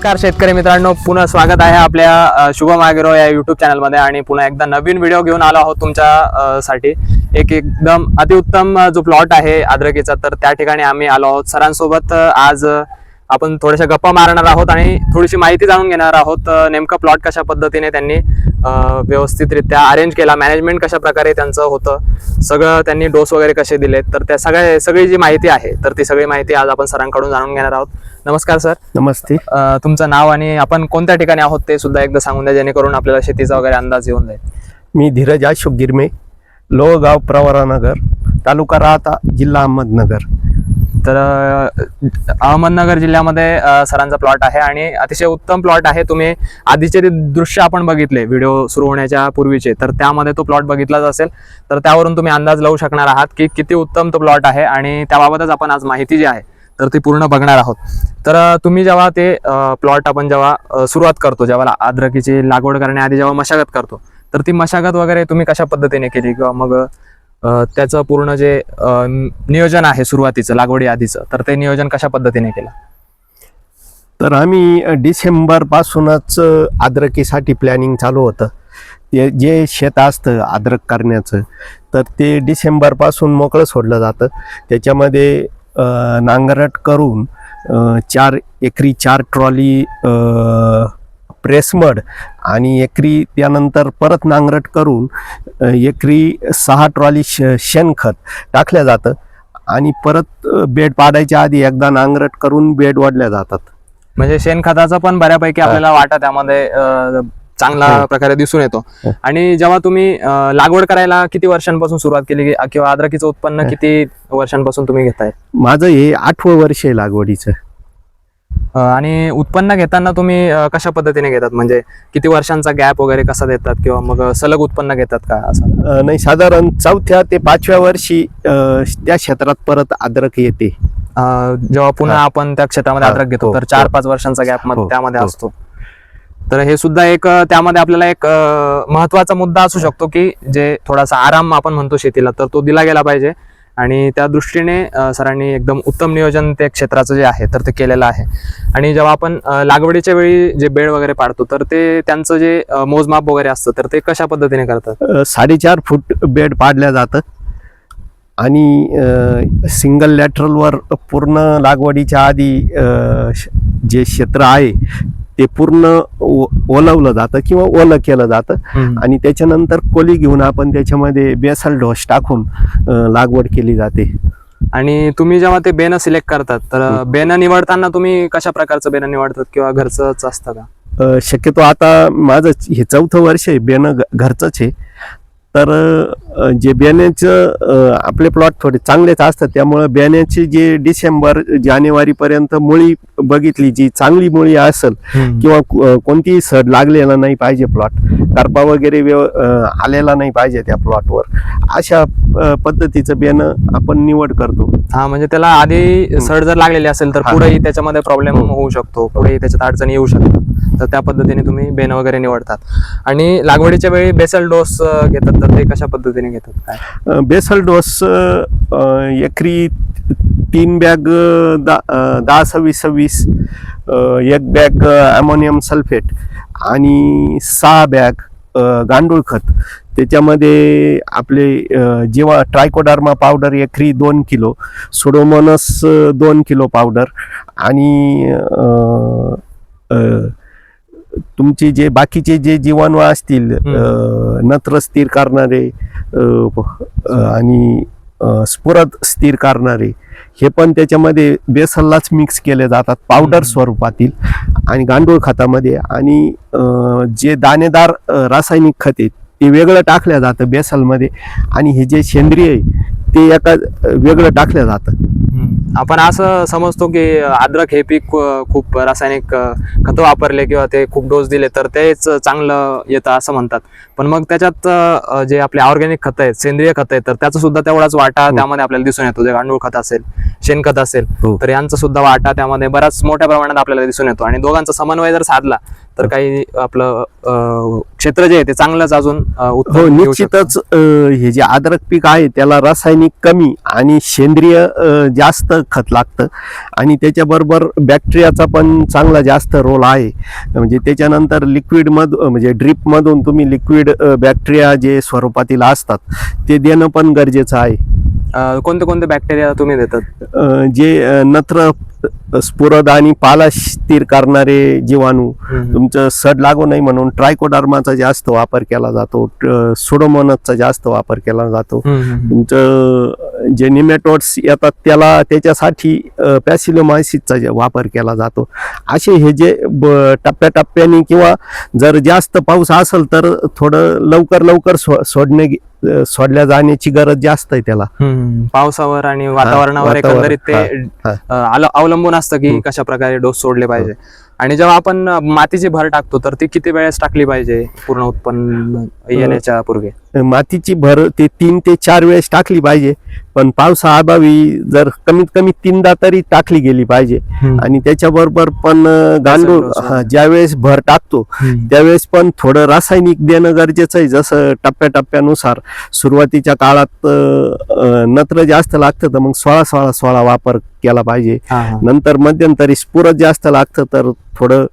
नमस्कार शेतकरी मित्रांनो पुन्हा स्वागत आहे आपल्या शुभम आग्रो या युट्यूब चॅनलमध्ये आणि पुन्हा एकदा नवीन व्हिडिओ घेऊन आलो आहोत तुमच्या साठी. एक एकदम अतिउत्तम जो प्लॉट आहे अद्रकीचा तर त्या ठिकाणी आम्ही आलो आहोत. सरांसोबत आज आपण थोड्याशा गप्पा मारणार आहोत आणि थोडीशी माहिती जाणून घेणार आहोत नेमकं प्लॉट कशा पद्धतीने त्यांनी व्यवस्थितरित्या अरेंज केला मॅनेजमेंट कशा प्रकारे त्यांचं होतं सगळं त्यांनी डोस वगैरे कसे दिले तर त्या सगळ्या सगळी जी माहिती आहे तर ती सगळी माहिती आज आपण सरांकडून जाणून घेणार आहोत. नमस्कार सर. नमस्ते. तुमचं नाव आणि आपण कोणत्या ठिकाणी आहोत ते सुद्धा एकदा सांगून द्या जेणेकरून आपल्याला शेतीचा वगैरे अंदाज येऊन जाईल. मी धीरज अशोक गिरमे लोहगाव प्रवरानगर तालुका राहता जिल्हा अहमदनगर. तर अहमदनगर जिल्ह्यामध्ये सरांचा प्लॉट आहे आणि अतिशय उत्तम प्लॉट आहे. तुम्ही आधीचे ते दृश्य आपण बघितले व्हिडिओ सुरू होण्याच्या पूर्वीचे तर त्यामध्ये तो प्लॉट बघितलाच असेल. तर त्यावरून तुम्ही अंदाज लावू शकणार आहात की किती उत्तम तो प्लॉट आहे आणि त्याबाबतच आपण आज माहिती जी आहे तर ती पूर्ण बघणार आहोत. तर तुम्ही जेव्हा ते प्लॉट आपण जेव्हा सुरुवात करतो जेव्हा अद्रकीची लागवड करण्याआधी जेव्हा मशागत करतो तर ती मशागत वगैरे तुम्ही कशा पद्धतीने केली? किंवा मग त्याचं पूर्ण जे नियोजन आहे सुरुवातीचं लागवडी आधीचं तर ते नियोजन कशा पद्धतीने केलं? तर आम्ही डिसेंबर पासूनच आद्रकीसाठी प्लॅनिंग चालू होतं. ते जे शेत असतं अद्रक करण्याचं तर ते डिसेंबरपासून मोकळं सोडलं जातं. त्याच्यामध्ये नांगरट करून चार एकरी चार ट्रॉली प्रेसमड आणि एकरी त्यानंतर परत नांगरट करून एकरी सहा ट्रॉली श शेणखत टाकल्या जातं आणि परत बेड पाडायच्या आधी एकदा नांगरट करून बेड ओढल्या जातात म्हणजे शेणखताचा पण बऱ्यापैकी. आपल्याला वाटा त्यामध्ये अ, चांगला. प्रकारे दिसून येतो. आणि जेव्हा तुम्ही अ, लागवड करायला किती वर्षांपासून सुरुवात केली की- किंवा अद्रकीचं उत्पन्न. किती वर्षांपासून तुम्ही घेताय माझं हे आठवं वर्ष आहे लागवडीचं आणि उत्पन्न घेताना तुम्ही कशा पद्धतीने घेतात? म्हणजे किती वर्षांचा गॅप वगैरे कसा देतात किंवा मग सलग उत्पन्न घेतात का असं? नाही साधारण चौथ्या ते पाचव्या वर्षी त्या क्षेत्रात परत अद्रक येते. जेव्हा पुन्हा. आपण त्या क्षेत्रामध्ये अद्रक घेतो हो, तर चार. पाच वर्षांचा गॅप हो, त्यामध्ये हो. असतो. तर हे सुद्धा एक त्यामध्ये आपल्याला एक महत्त्वाचा मुद्दा असू शकतो की जे थोडासा आराम आपण म्हणतो शेतीला तर तो दिला गेला पाहिजे. आणि त्या दृष्टीने सरांनी एकदम उत्तम नियोजन त्या क्षेत्राचं जे आहे तर ते केलेलं आहे. आणि जेव्हा आपण लागवडीच्या वेळी जे बेड वगैरे पाडतो तर ते त्यांचं जे मोजमाप वगैरे असतं तर ते कशा पद्धतीने करतात? साडेचार फूट बेड पाडल्या जातं आणि सिंगल लॅटरलवर पूर्ण लागवडीच्या आधी जे क्षेत्र आहे ते पूर्ण ओलवलं जातं किंवा ओलं केलं जातं. आणि त्याच्यानंतर कोली घेऊन आपण त्याच्यामध्ये बेसल डोस टाकून लागवड केली जाते. आणि तुम्ही जेव्हा ते बेन सिलेक्ट करतात तर बेन निवडताना तुम्ही कशा प्रकारचं बेन निवडतात किंवा घरचंच असतं का? शक्यतो आता माझं हे चौथं वर्ष आहे बेनं घरचंच आहे. तर जे बेण्याचं अ, आपले प्लॉट थोडे चांगलेच असतात त्यामुळं बेण्याची जे डिसेंबर जानेवारीपर्यंत मुळी बघितली जी चांगली मुळी असेल किंवा कोणतीही सड लागलेला नाही पाहिजे प्लॉट करपा वगैरे व्यव आलेला नाही पाहिजे त्या प्लॉटवर अशा पद्धतीचं बेनं आपण निवड करतो हा म्हणजे त्याला आधी सड जर लागलेली असेल तर. पुढेही त्याच्यामध्ये प्रॉब्लेम हो. होऊ शकतो पुढेही त्याच्यात अडचणी येऊ शकतात तर त्या पद्धतीने तुम्ही बेन वगैरे निवडतात. आणि लागवडीच्या वेळी बेसल डोस घेतात तर ते कशा पद्धतीने घेतात? काय? बेसल डोस एकरी तीन बॅग दा दहा सव्वीस सव्वीस एक बॅग अमोनियम सल्फेट आणि सहा बॅग गांडूळ खत. त्याच्यामध्ये आपले जेव्हा ट्रायकोडार्मा पावडर एकरी दोन किलो सोडोमोनस दोन किलो पावडर आणि तुमचे जे बाकीचे जे जीवाणू असतील नत्र स्थिर करणारे आणि स्फुरद स्थिर करणारे हे पण त्याच्यामध्ये बेसललाच मिक्स केले जातात पावडर. स्वरूपातील आणि गांडूळ खतामध्ये आणि जे दाणेदार रासायनिक खत ते वेगळं टाकलं जातं बेसलमध्ये आणि हे जे सेंद्रिय आहे ते एका वेगळं टाकलं जातं. आपण असं समजतो की अद्रक हे पीक खूप रासायनिक खतं वापरले किंवा ते खूप डोस दिले तर तेच चांगलं येतं असं म्हणतात. पण मग त्याच्यात जे आपले ऑर्गॅनिक खतं आहेत सेंद्रिय खतं आहेत तर त्याचा सुद्धा तेवढाच वाटा हो. त्यामध्ये आपल्याला दिसून येतो. जे गांडूळ खत असेल शेणखत असेल हो. तर यांचा सुद्धा वाटा त्यामध्ये बराच मोठ्या प्रमाणात आपल्याला दिसून येतो. आणि दोघांचा समन्वय जर साधला तर काही आपलं क्षेत्र जे आहे ते चांगलंच अजून हो. निश्चितच हे जे अद्रक पीक आहे त्याला रासायनिक कमी आणि सेंद्रिय जास्त खत लागतं. आणि त्याच्याबरोबर बॅक्टेरियाचा पण चांगला जास्त रोल आहे. म्हणजे त्याच्यानंतर लिक्विड मध म्हणजे ड्रीप मधून तुम्ही लिक्विड बॅक्टेरिया जे स्वरूपातील असतात ते देणं पण गरजेचं आहे. कोणते कोणते बॅक्टेरिया तुम्ही देतात? जे नत्र स्फुरद आणि पाला स्थिर करणारे जीवाणू तुमचं सड लागू नाही म्हणून ट्रायकोडर्माचा जास्त वापर केला जातो सुडोमोनसचा जास्त वापर केला जातो. तुमचं जे निमॅटोड्स येतात त्याला त्याच्यासाठी पॅसिलोमायसिसचा वापर केला जातो. असे हे जे टप्प्याटप्प्याने किंवा जर जास्त पाऊस असेल तर थोडं लवकर लवकर सो सोडणे सोडल्या जाण्याची गरज जास्त आहे त्याला. हम्म. पावसावर आणि वातावरणावर वातावरण, एकंदरीत ते अवलंबून असतं की. कशा प्रकारे डोस सोडले पाहिजे. आणि जेव्हा आपण मातीची भर टाकतो तर ती किती वेळेस टाकली पाहिजे पूर्ण उत्पन्न येण्याच्या पूर्वी? मातीची भर ते तीन ते चार वेळेस टाकली पाहिजे. पण पावसाअभावी जर कमीत कमी तीनदा तरी टाकली गेली पाहिजे. आणि त्याच्याबरोबर पण गांडूळ हा, ज्यावेळेस भर टाकतो. त्यावेळेस पण थोडं रासायनिक देणं गरजेचं आहे. जसं टप्प्याटप्प्यानुसार सुरुवातीच्या काळात नत्र जास्त लागतं तर मग सोळा सोळा सोळा वापर केला पाहिजे. नंतर मध्यंतरी स्फुरत जास्त लागतं तर थोडं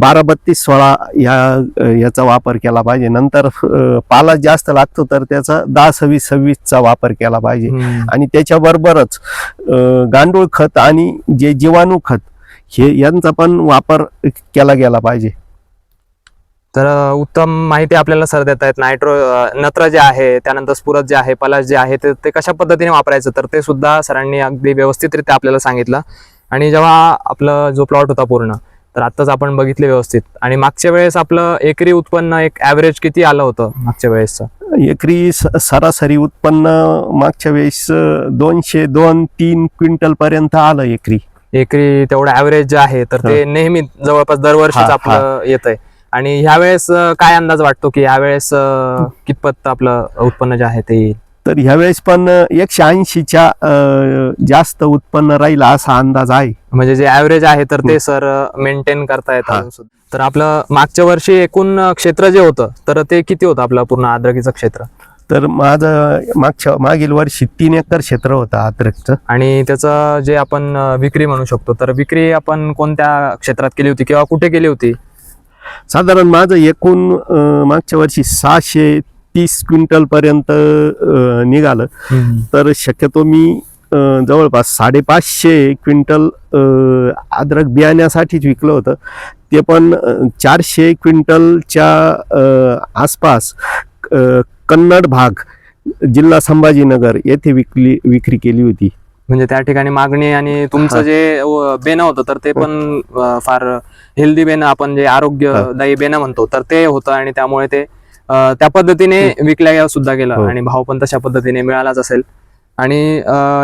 बारा बत्तीस सोळा ह्या याचा वापर केला पाहिजे नंतर पाला जास्त लागतो तर त्याचा दहा सव्वीस सव्वीसचा वापर केला पाहिजे. आणि त्याच्याबरोबरच गांडूळ खत आणि जे जीवाणू खत हे यांचा पण वापर केला गेला पाहिजे तर उत्तम माहिती आपल्याला सर देत आहेत. नायट्रो नत्र जे आहे त्यानंतर स्फुरत जे आहे पलाश जे आहे ते ते कशा पद्धतीने वापरायचं? तर ते सुद्धा सरांनी अगदी व्यवस्थितरित्या आपल्याला सांगितलं. आणि जेव्हा आपला जो प्लॉट होता पूर्ण तर आत्ताच आपण बघितले व्यवस्थित. आणि मागच्या वेळेस आपलं एकरी उत्पन्न एक ॲव्हरेज किती आलं होतं मागच्या वेळेसचं? एकरी सरासरी उत्पन्न मागच्या वेळेस दोनशे दोन तीन क्विंटल पर्यंत आलं एकरी. एकरी तेवढं ॲव्हरेज जे आहे तर ते नेहमी जवळपास दरवर्षीच हा, आपलं येत आहे आणि ह्यावेळेस काय अंदाज वाटतो की ह्यावेळेस कितपत आपलं उत्पन्न जे आहे ते येईल? तर ह्यावेळेस पण एकशे ऐंशीच्या जास्त उत्पन्न राहील असा अंदाज आहे. म्हणजे जे ऍव्हरेज आहे तर ते सर मेंटेन करता येत हा. तर आपलं मागच्या वर्षी एकूण क्षेत्र जे होतं तर ते किती होतं आपलं पूर्ण आद्रकीचं क्षेत्र? तर माझं मागच्या मागील वर्षी तीन एकर क्षेत्र होतं अद्रकचं आणि त्याचं जे आपण विक्री म्हणू शकतो तर विक्री आपण कोणत्या क्षेत्रात केली होती किंवा कुठे केली होती? साधारण माझं एकूण मागच्या वर्षी सहाशे तीस क्विंटल पर्यंत अं, निघालं. तर शक्यतो मी जवळपास साडेपाचशे क्विंटल अद्रक बियाण्यासाठीच विकलं होतं. ते पण चारशे क्विंटलच्या आसपास कन्नड भाग जिल्हा संभाजीनगर येथे विकली विक्री केली होती. म्हणजे त्या ठिकाणी मागणी आणि तुमचं. जे बेणं होतं तर ते पण फार हेल्दी बेणं आपण जे आरोग्यदायी बेणं म्हणतो तर ते होतं आणि त्यामुळे ते त्या पद्धतीने विकल्या सुद्धा गेलं हो. आणि भाव पण तशा पद्धतीने मिळालाच असेल आणि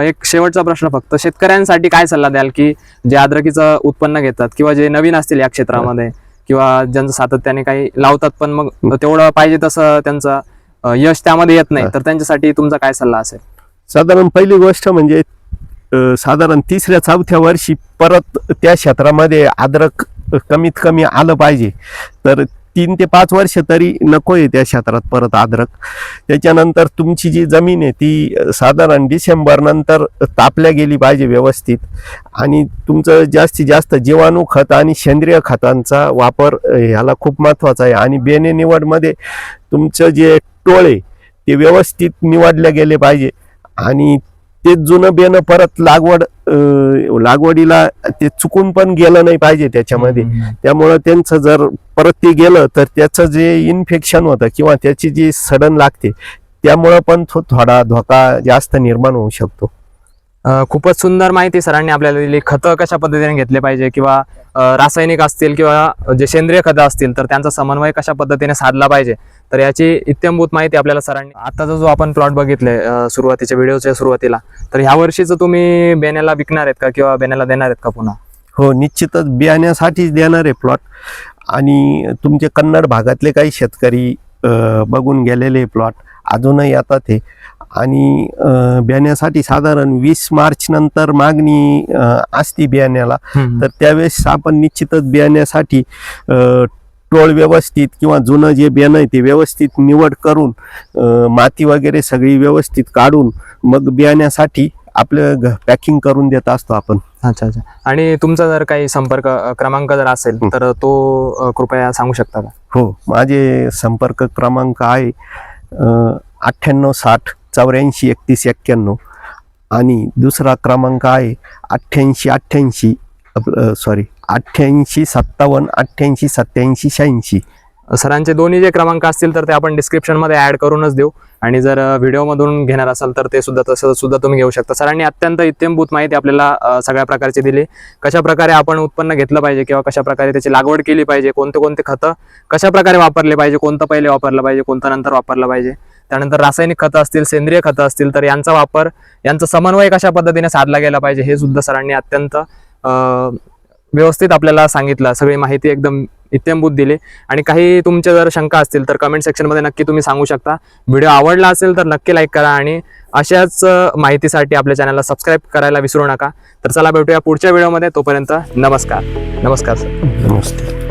एक शेवटचा प्रश्न फक्त शेतकऱ्यांसाठी काय सल्ला द्याल की जे आद्रकीचं उत्पन्न घेतात किंवा जे नवीन असतील या क्षेत्रामध्ये किंवा ज्यांचं सातत्याने काही लावतात पण मग तेवढं पाहिजे तसं त्यांचं यश त्यामध्ये येत नाही. तर त्यांच्यासाठी तुमचा काय सल्ला असेल साधारण पहिली गोष्ट म्हणजे साधारण तिसऱ्या चौथ्या वर्षी परत त्या क्षेत्रामध्ये आद्रक कमीत कमी आलं पाहिजे. तर तीन ते पाच वर्ष तरी नको आहे त्या क्षेत्रात परत आद्रक. त्याच्यानंतर तुमची जी जमीन आहे ती साधारण डिसेंबरनंतर तापल्या गेली पाहिजे व्यवस्थित. आणि तुमचं जास्तीत जास्त जीवाणू खत आणि सेंद्रिय खतांचा वापर ह्याला खूप महत्त्वाचा आहे. आणि बेने निवडमध्ये तुमचं जे टोळे ते व्यवस्थित निवडले गेले पाहिजे. आणि ते जुनं बेणं परत लागवड लागवडीला ते चुकून पण गेलं नाही पाहिजे त्याच्यामध्ये. त्यामुळं त्यांचं जर परत ते गेलं तर त्याचं जे इन्फेक्शन होतं किंवा त्याची जी सडन लागते त्यामुळं पण थो- थोडा धोका जास्त निर्माण होऊ शकतो. खूपच सुंदर माहिती सरांनी आपल्याला दिली. खतं कशा पद्धतीने घेतले पाहिजे किंवा रासायनिक असतील किंवा जे सेंद्रिय खतं असतील तर त्यांचा समन्वय कशा पद्धतीने साधला पाहिजे. तर याची इत्यंभूत माहिती आपल्याला सरांनी आताचा जो आपण प्लॉट बघितले सुरुवातीच्या व्हिडिओच्या सुरुवातीला तर ह्या वर्षीचं तुम्ही बेण्याला विकणार आहेत का किंवा बेण्याला देणार आहेत का पुन्हा? हो निश्चितच बियाण्यासाठीच देणार आहे प्लॉट आणि तुमचे कन्नड भागातले काही शेतकरी बघून गेलेले प्लॉट अजूनही येतात हे. आणि बियाण्यासाठी साधारण वीस मार्च नंतर मागणी असती बियाण्याला. तर त्यावेळेस आपण निश्चितच बियाण्यासाठी टोळ व्यवस्थित किंवा जुनं जे बियाणं आहे ते व्यवस्थित निवड करून माती वगैरे सगळी व्यवस्थित काढून मग बियाण्यासाठी आपलं पॅकिंग करून देत असतो आपण. अच्छा अच्छा. आणि तुमचा जर काही संपर्क क्रमांक जर असेल. तर तो कृपया सांगू शकता का? हो माझे संपर्क क्रमांक आहे अठ्ठ्याण्णव साठ चौऱ्याऐंशी एकतीस एक्क्याण्णव आणि दुसरा क्रमांक आहे अठ्ठ्याऐंशी अठ्ठ्याऐंशी सॉरी अठ्ठ्याऐंशी सत्तावन्न अठ्ठ्याऐंशी सत्त्याऐंशी शहाऐंशी. सरांचे दोन्ही जे क्रमांक असतील तर ते आपण डिस्क्रिप्शनमध्ये ॲड करूनच देऊ. आणि जर व्हिडिओमधून घेणार असाल तर ते सुद्धा तसं सुद्धा तुम्ही घेऊ शकता. सरांनी अत्यंत इत्यंभूत माहिती आपल्याला सगळ्या प्रकारची दिली. कशा प्रकारे आपण उत्पन्न घेतलं पाहिजे किंवा कशा प्रकारे त्याची लागवड केली पाहिजे कोणते कोणते खतं कशा प्रकारे वापरले पाहिजे कोणतं पहिले वापरलं पाहिजे कोणतं नंतर वापरलं पाहिजे. त्यानंतर रासायनिक खतं असतील सेंद्रिय खतं असतील तर यांचा वापर यांचा समन्वय कशा पद्धतीने साधला गेला पाहिजे हे सुद्धा सरांनी अत्यंत व्यवस्थित आपल्याला सांगितलं सगळी माहिती एकदम इत्यंभूत दिली. आणि काही तुमच्या जर शंका असतील तर कमेंट सेक्शनमध्ये नक्की तुम्ही सांगू शकता. व्हिडिओ आवडला असेल तर नक्की लाईक करा आणि अशाच माहितीसाठी आपल्या चॅनलला सबस्क्राईब करायला विसरू नका. तर चला भेटूया पुढच्या व्हिडिओमध्ये तोपर्यंत नमस्कार. नमस्कार सर नमस्ते